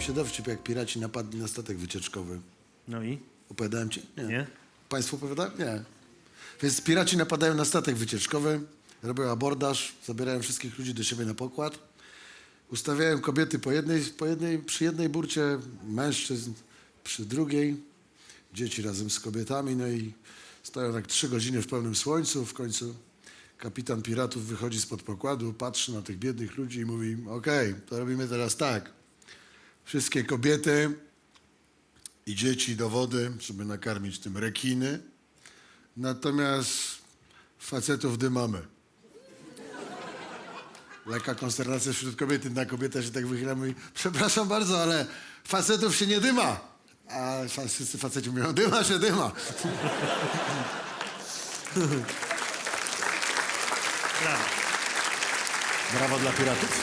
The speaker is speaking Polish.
Opowiadałem się dowcip, jak piraci napadli na statek wycieczkowy. No i? Opowiadałem ci? Nie? Państwu opowiadałem? Nie. Więc piraci napadają na statek wycieczkowy, robią abordaż, zabierają wszystkich ludzi do siebie na pokład, ustawiają kobiety po jednej, po jednej, przy jednej burcie, mężczyzn przy drugiej, dzieci razem z kobietami, no i stoją tak trzy godziny w pełnym słońcu. W końcu kapitan piratów wychodzi spod pokładu, patrzy na tych biednych ludzi i mówi, okej, to robimy teraz tak. Wszystkie kobiety i dzieci do wody, żeby nakarmić tym rekiny. Natomiast facetów dymamy. Lekka konsternacja wśród kobiet. Jedna kobieta się tak wychyla i mówi, przepraszam bardzo, ale facetów się nie dyma. A wszyscy faceci mówią, dyma się dyma. Brawo. Brawo dla piratów.